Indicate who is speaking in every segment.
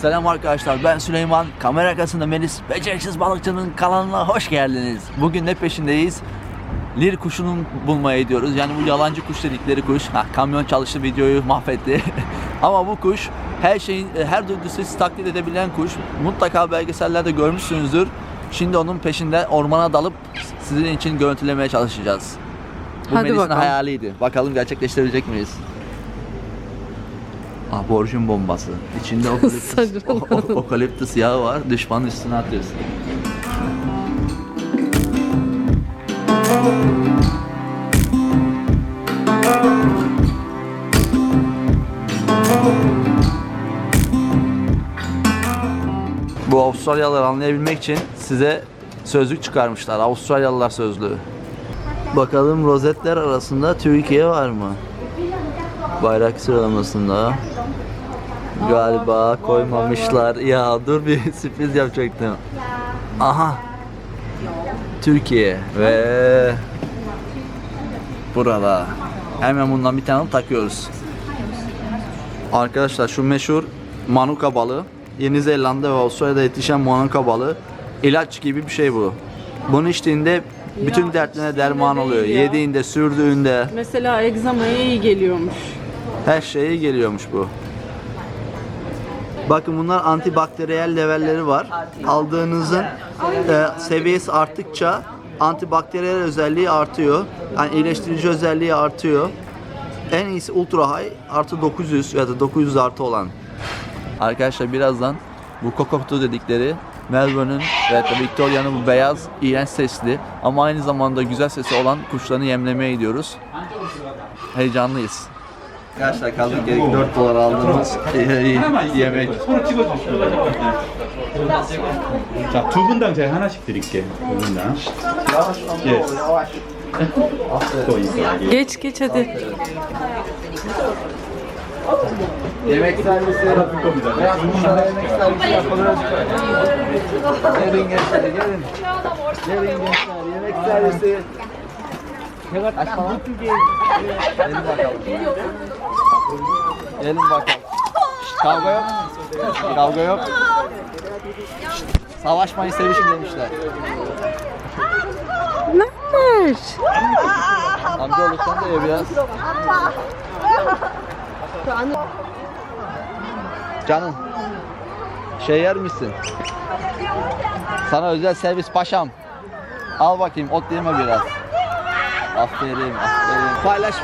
Speaker 1: Selam arkadaşlar ben Süleyman. Kamera arkasında Melis Beceriksiz Balıkçı'nın kanalına hoş geldiniz. Bugün ne peşindeyiz? Lir kuşunun bulmaya gidiyoruz. Yani bu yalancı kuş dedikleri kuş. Ha, kamyon çalıştı videoyu mahvetti. Ama bu kuş her şeyin her sesi taklit edebilen kuş. Mutlaka belgesellerde görmüşsünüzdür. Şimdi onun peşinde ormana dalıp sizin için görüntülemeye çalışacağız. Bu
Speaker 2: Hadi
Speaker 1: Melis'in
Speaker 2: bakalım.
Speaker 1: hayaliydi. Bakalım gerçekleştirebilecek miyiz? Aborjin bombası. İçinde okaliptüs, o- o- okaliptüs yağı var. Düşmanın üstüne atıyorsun. Bu Avustralyalıları anlayabilmek için size sözlük çıkarmışlar. Avustralyalılar sözlüğü. Bakalım rozetler arasında Türkiye var mı? Bayrak sıralamasında. Galiba koymamışlar. Ya dur bir sürpriz yapacaktım. Aha. Türkiye ve burada. Hemen bundan bir tane takıyoruz. Arkadaşlar şu meşhur manuka balığı. Yeni Zelanda ve Avustralya'da yetişen manuka balığı. İlaç gibi bir şey bu. Bunu içtiğinde bütün dertlerine derman oluyor.
Speaker 2: ya.
Speaker 1: Yediğinde, sürdüğünde
Speaker 2: Mesela egzamaya iyi geliyormuş.
Speaker 1: her şeye geliyormuş bu. Bakın bunlar antibakteriyel levelleri var. Aldığınızın e, seviyesi arttıkça antibakteriyel özelliği artıyor. Yani iyileştirici özelliği artıyor. En iyisi ultra high artı 900 ya da 900 artı olan. Arkadaşlar birazdan bu kokotu dedikleri Melbourne'ün ve de Victoria'nın bu beyaz iğrenç sesli ama aynı zamanda güzel sesi olan kuşlarını yemlemeye gidiyoruz. Heyecanlıyız. Arkadaşlar kaldık gerek 4 dolar aldığımız yemek.
Speaker 3: 자, 두 분당 제가 하나씩 드릴게요. 두 분당. 예. 또 있어요.
Speaker 2: Geç geç hadi.
Speaker 1: Yemek servisi. Beyaz kuşlara yemek servisi yapılır. Gelin gençler gelin. Gelin gençler yemek servisi. Açma. Gelin bakalım. Gelin bakalım. Şşt, kavga yok. Kavga yok. Şşt, Savaşmayın sevişin demişler.
Speaker 2: Ne var?
Speaker 1: Amcaoğlu sen de ye biraz. Canım. Şey yer misin? Sana özel servis paşam. Al bakayım ot yeme biraz. Aferin, aferin. Paylaş.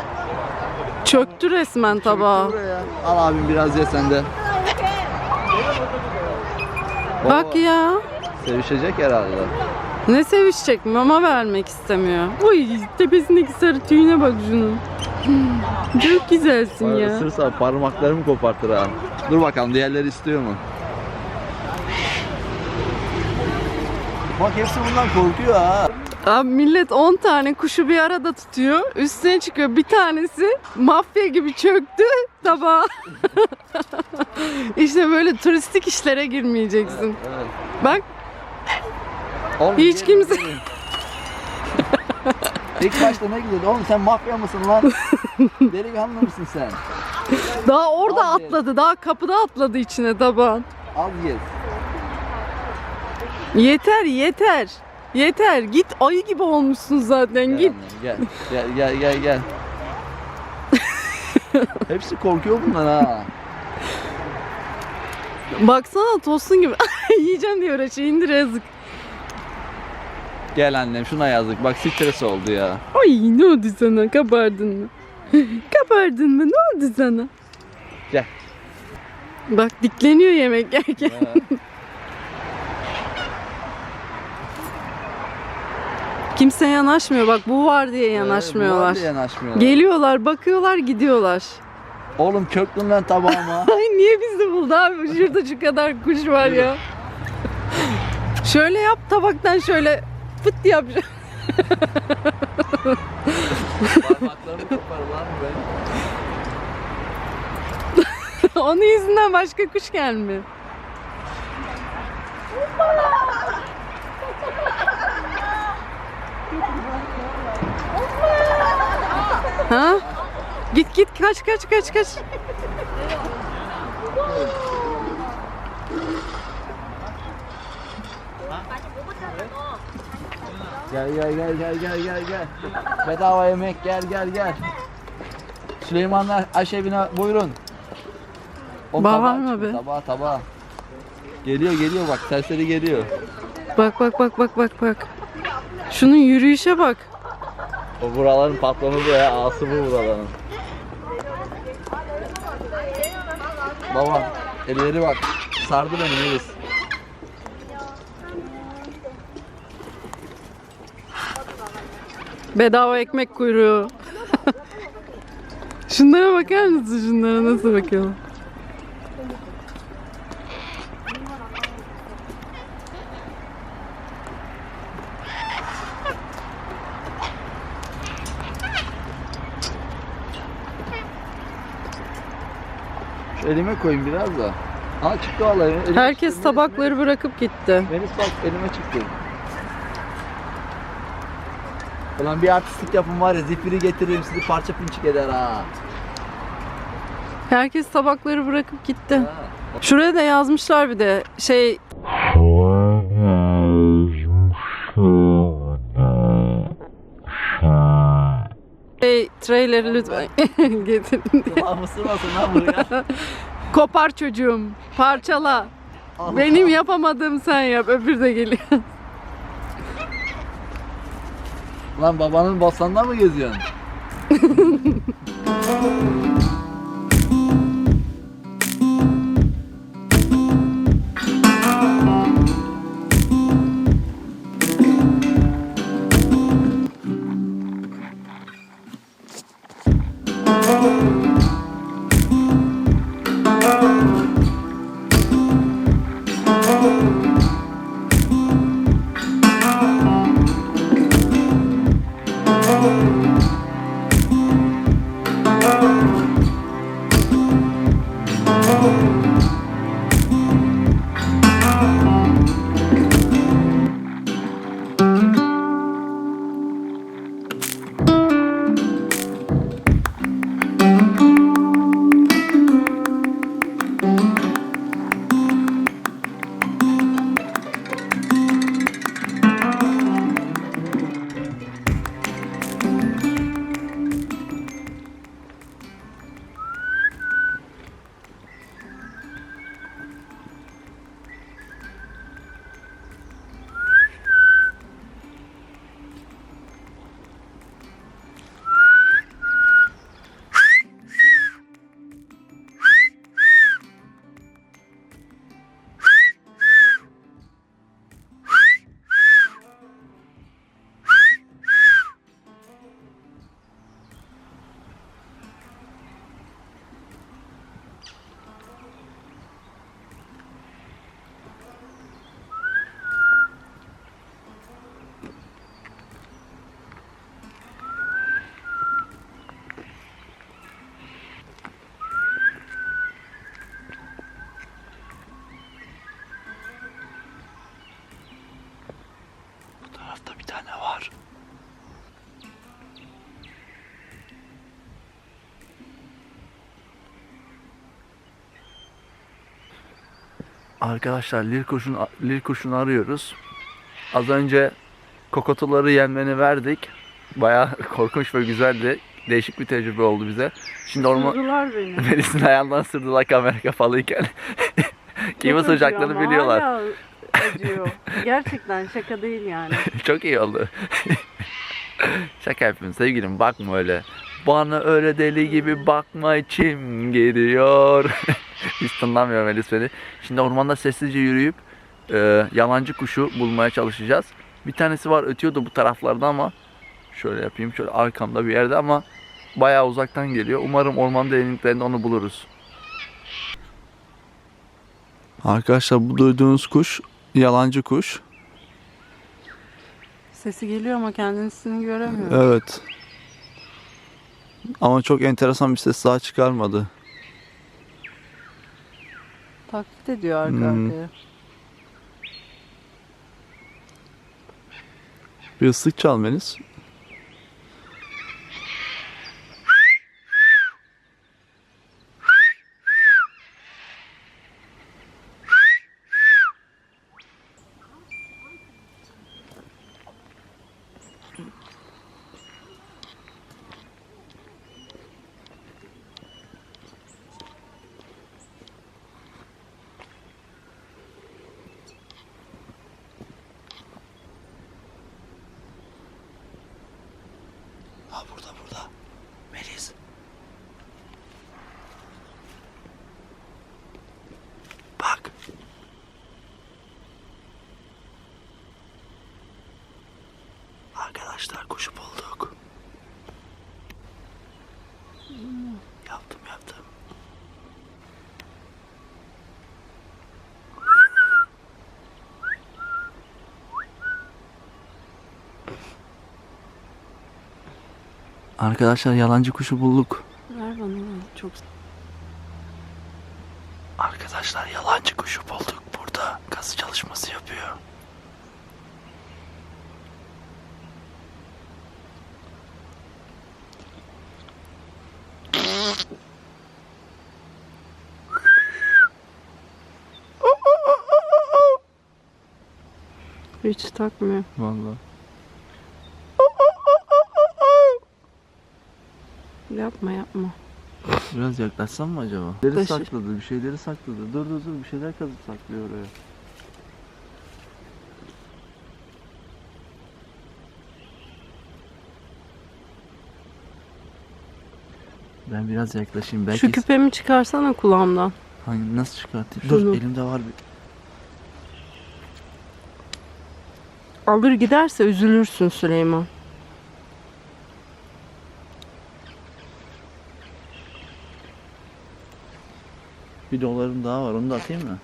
Speaker 2: Çöktü resmen tabağı.
Speaker 1: Buraya. Al abim biraz ye sen de.
Speaker 2: Bak ya.
Speaker 1: Sevişecek herhalde.
Speaker 2: Ne sevişecek mama vermek istemiyor. Uy tepesindeki sarı tüyüne bak şunun. Çok güzelsin ya.
Speaker 1: Isırsa parmaklarımı kopartır ha. Dur bakalım diğerleri istiyor mu? Bak hepsi bundan korkuyor ha.
Speaker 2: Abi millet 10 tane kuşu bir arada tutuyor. Üstüne çıkıyor bir tanesi mafya gibi çöktü tabağa. işte böyle turistik işlere girmeyeceksin.
Speaker 1: Evet.
Speaker 2: Bak
Speaker 1: Oğlum,
Speaker 2: Hiç kimse-.
Speaker 1: İlk başta ne gidiyordu? Oğlum sen mafya mısın lan? Delikanlı mısın sen?
Speaker 2: daha orada
Speaker 1: Abi.
Speaker 2: atladı. Daha kapıda atladı içine tabağın.
Speaker 1: Al ye.
Speaker 2: Yeter yeter. Yeter git ayı gibi olmuşsun zaten
Speaker 1: Gel
Speaker 2: git.
Speaker 1: annem, gel. Gel gel gel gel. Hepsi korkuyor bundan ha.
Speaker 2: Baksana tosun gibi. Yiyeceğim diye uğraşıyor indir yazık.
Speaker 1: Gel annem şuna yazdık. Bak stres oldu ya.
Speaker 2: Ay ne oldu sana kabardın mı? kabardın mı ne oldu sana?
Speaker 1: Gel.
Speaker 2: Bak dikleniyor yemek yerken. Kimse yanaşmıyor bak bu var diye
Speaker 1: Ee,
Speaker 2: yanaşmıyorlar.
Speaker 1: da yanaşmıyorlar.
Speaker 2: Geliyorlar bakıyorlar gidiyorlar.
Speaker 1: Oğlum köklüm lan tabağıma.
Speaker 2: Ay niye bizi buldu abi? Şurada şu kadar kuş var ya. şöyle yap tabaktan şöyle fıt yap.
Speaker 1: Parmaklarımı kopar lan ben.
Speaker 2: Onun yüzünden başka kuş gelmiyor. Ha? Git git kaç kaç kaç kaç.
Speaker 1: Gel gel gel gel gel gel gel. Bedava yemek gel gel gel. Süleymanlar aşevine buyurun. O
Speaker 2: Bağırma
Speaker 1: tabağı çıkın,
Speaker 2: be.
Speaker 1: Tabağa tabağa. Geliyor geliyor bak serseri geliyor.
Speaker 2: Bak bak bak bak bak bak. Şunun yürüyüşe bak.
Speaker 1: O buraların patronu bu ya. Ağası bu buraların. Baba elleri bak. Sardı beni Melis.
Speaker 2: Bedava ekmek kuyruğu. Şunlara bakar mısın? Şunlara nasıl bakıyorlar?
Speaker 1: Şu elime koyayım biraz da. Ha çıktı vallahi. Elime
Speaker 2: Herkes
Speaker 1: çıktı.
Speaker 2: Tabakları bırakıp gitti.
Speaker 1: Melis bak elime çıktı. Ulan bir artistlik yapın var ya zifiri getiririm sizi parça pinçik eder ha.
Speaker 2: Herkes tabakları bırakıp gitti.
Speaker 1: Ha.
Speaker 2: Şuraya da yazmışlar bir de şey şey trailer'i lütfen getirin diye.
Speaker 1: Ulan mısırmasın lan buraya.
Speaker 2: Kopar çocuğum, parçala.
Speaker 1: Allah.
Speaker 2: Benim yapamadığım sen yap, öbür de geliyor.
Speaker 1: Lan babanın bostanda mı geziyorsun? Arkadaşlar lir kuşunu, lir kuşunu arıyoruz. Az önce kokotuları yenmeni verdik. Bayağı korkunç ve güzeldi. Değişik bir tecrübe oldu bize. Şimdi orman
Speaker 2: beni.
Speaker 1: Melis'in ayağından sırdılar kamera kapalıyken. Kim ısıracaklarını biliyorlar.
Speaker 2: Hala acıyor. Gerçekten şaka değil yani.
Speaker 1: Çok iyi oldu. Şaka yapıyorum sevgilim bakma öyle. Bana öyle deli gibi bakma içim gidiyor. Hiç tınlamıyor Melis beni. Şimdi ormanda sessizce yürüyüp e, yalancı kuşu bulmaya çalışacağız. Bir tanesi var ötüyordu bu taraflarda ama şöyle yapayım şöyle arkamda bir yerde ama bayağı uzaktan geliyor. Umarım orman derinliklerinde onu buluruz. Arkadaşlar bu duyduğunuz kuş yalancı kuş.
Speaker 2: Sesi geliyor ama kendisini göremiyor.
Speaker 1: Evet. Ama çok enteresan bir ses daha çıkarmadı.
Speaker 2: Taklit ediyor arka
Speaker 1: Hmm.
Speaker 2: arkaya.
Speaker 1: Bir ıslık çal Melis. Ha burada burada. Melis. Bak. Arkadaşlar kuşu bulduk. Yaptım yaptım. Arkadaşlar yalancı kuşu bulduk.
Speaker 2: Ver bana. Çok
Speaker 1: Arkadaşlar yalancı kuşu bulduk burada. Kazı çalışması yapıyor.
Speaker 2: Hiç takmıyor.
Speaker 1: Vallahi.
Speaker 2: Yapma yapma.
Speaker 1: Biraz yaklaşsam mı acaba? Bir şeyleri
Speaker 2: Taşı-
Speaker 1: sakladı, bir şeyleri sakladı. Dur dur dur, bir şeyler kazıp saklıyor oraya. Ben biraz yaklaşayım. Belki
Speaker 2: Şu küpemi çıkarsana kulağımdan.
Speaker 1: Hangi, nasıl çıkartayım?
Speaker 2: Şunu.
Speaker 1: Dur elimde var bir.
Speaker 2: Alır giderse üzülürsün Süleyman.
Speaker 1: Bir dolarım daha var. Onu da atayım mı?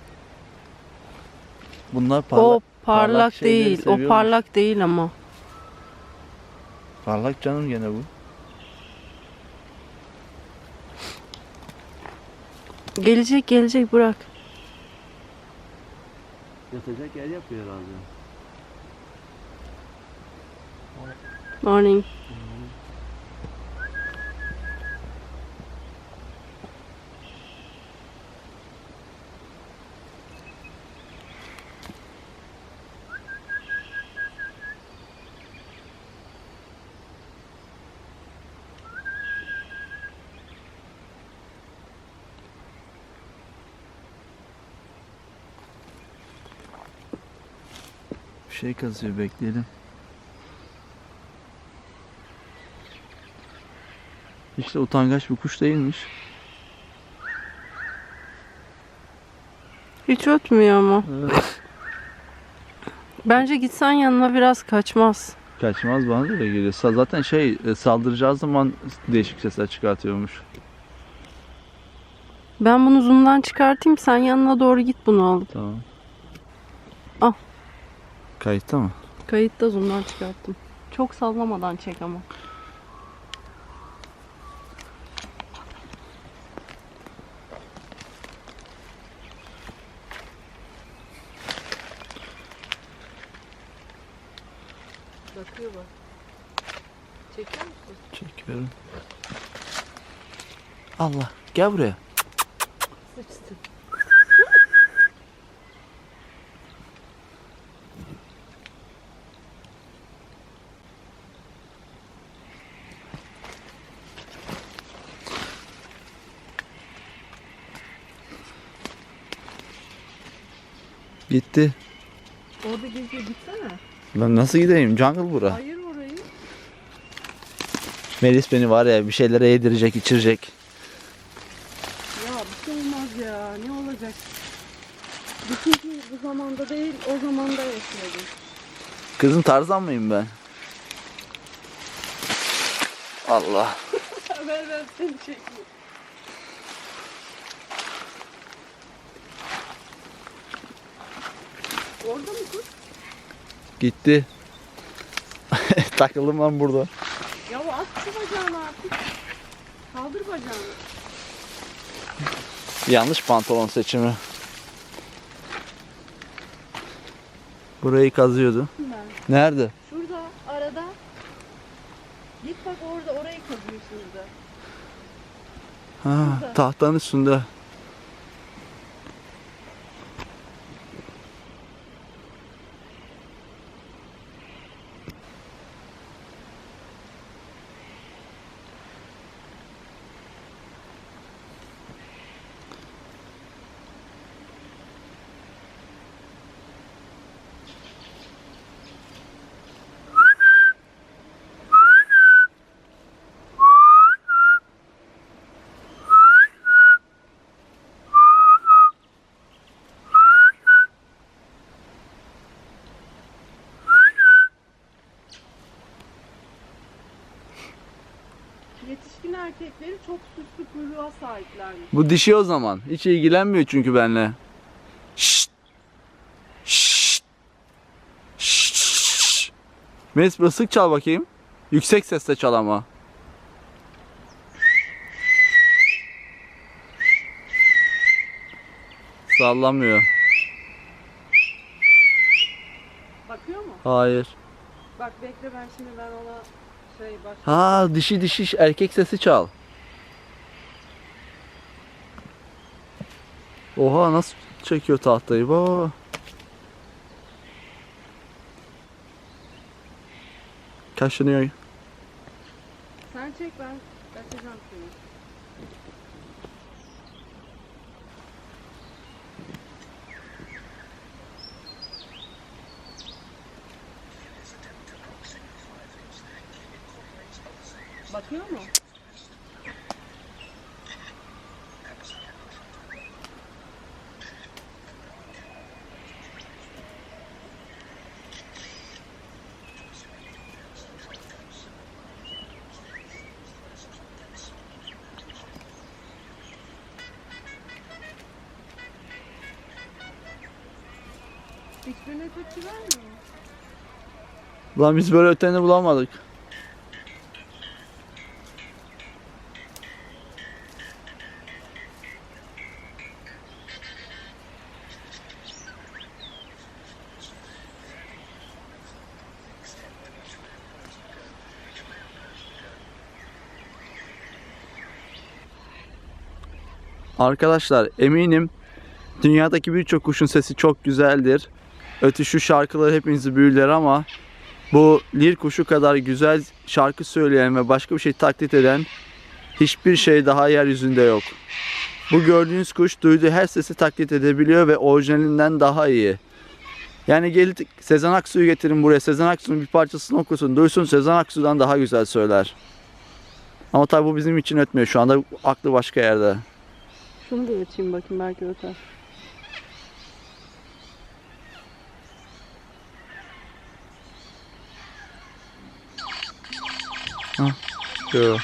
Speaker 1: Bunlar parlak.
Speaker 2: o parlak,
Speaker 1: parlak
Speaker 2: değil. O parlak değil ama.
Speaker 1: Parlak canım gene bu.
Speaker 2: Gelecek gelecek bırak.
Speaker 1: Yatacak yer yapıyor herhalde.
Speaker 2: Morning.
Speaker 1: Bir şey kazıyor bekleyelim. Hiç de utangaç bir kuş değilmiş.
Speaker 2: Hiç ötmüyor ama. Bence gitsen yanına biraz kaçmaz.
Speaker 1: Kaçmaz bana da öyle geliyor. Sa- Zaten şey e, saldıracağı zaman değişik sesler çıkartıyormuş.
Speaker 2: Ben bunu zoom'dan çıkartayım sen yanına doğru git bunu alıp.
Speaker 1: Tamam.
Speaker 2: Al.
Speaker 1: Kayıtta mı?
Speaker 2: Kayıtta zoom'dan çıkarttım. Çok sallamadan çek ama. Bakıyor bak. Çekiyor musun?
Speaker 1: Çekiyorum. Allah gel buraya.
Speaker 2: Sıçtı.
Speaker 1: Gitti.
Speaker 2: Orada geziyor gitsene.
Speaker 1: Ben nasıl gideyim? Jungle bura.
Speaker 2: Hayır orayı.
Speaker 1: Melis beni var ya bir şeylere yedirecek, içirecek.
Speaker 2: Ya bir şey olmaz ya. Ne olacak? Bütün gün bu zamanda değil, o zamanda yaşıyordum.
Speaker 1: Kızım Tarzan mıyım ben? Allah.
Speaker 2: ver ver seni çekeyim. Orada mı kız?
Speaker 1: Gitti. Takıldım ben burada.
Speaker 2: Ya at şu bacağını artık. Kaldır bacağını.
Speaker 1: Yanlış pantolon seçimi. Burayı kazıyordu.
Speaker 2: Ben.
Speaker 1: Nerede?
Speaker 2: Şurada arada. Git bak orada orayı kazıyorsun burada.
Speaker 1: Ha, tahtanın üstünde.
Speaker 2: Yetişkin erkekleri çok süslü kuyruğa sahiplermiş.
Speaker 1: Bu dişi o zaman. Hiç ilgilenmiyor çünkü benimle. Şşt. Şşt. Şşt. Melis biraz sık çal bakayım. Yüksek sesle çal ama. Sallamıyor.
Speaker 2: Bakıyor mu?
Speaker 1: Hayır.
Speaker 2: Bak bekle ben şimdi ben ona.
Speaker 1: Ha dişi dişi erkek sesi çal. Oha nasıl çekiyor tahtayı baba. Kaşınıyor.
Speaker 2: Sen çek ben kaçacağım seni. Bakıyor mu? Hiçbirine tepki vermiyor mu?
Speaker 1: Lan biz böyle öteni bulamadık. Arkadaşlar eminim dünyadaki birçok kuşun sesi çok güzeldir. Ötüşü şarkıları hepinizi büyüler ama bu lir kuşu kadar güzel şarkı söyleyen ve başka bir şey taklit eden hiçbir şey daha yeryüzünde yok. Bu gördüğünüz kuş duyduğu her sesi taklit edebiliyor ve orijinalinden daha iyi. Yani gelip Sezen Aksu'yu getirin buraya. Sezen Aksu'nun bir parçasını okusun. Duysun Sezen Aksu'dan daha güzel söyler. Ama tabi bu bizim için ötmüyor. Şu anda aklı başka yerde.
Speaker 2: Şunu da açayım bakayım belki öter.
Speaker 1: Yo.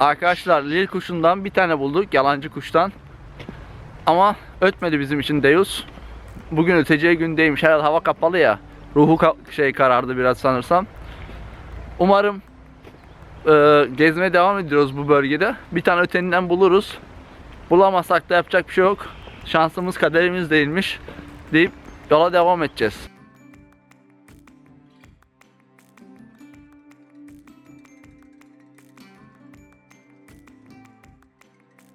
Speaker 1: Arkadaşlar lir kuşundan bir tane bulduk yalancı kuştan. Ama ötmedi bizim için Deus. Bugün öteceği gündeymiş. Herhalde hava kapalı ya. Ruhu ka- şey karardı biraz sanırsam. Umarım e, gezmeye devam ediyoruz bu bölgede. Bir tane öteninden buluruz. Bulamazsak da yapacak bir şey yok. Şansımız kaderimiz değilmiş deyip yola devam edeceğiz.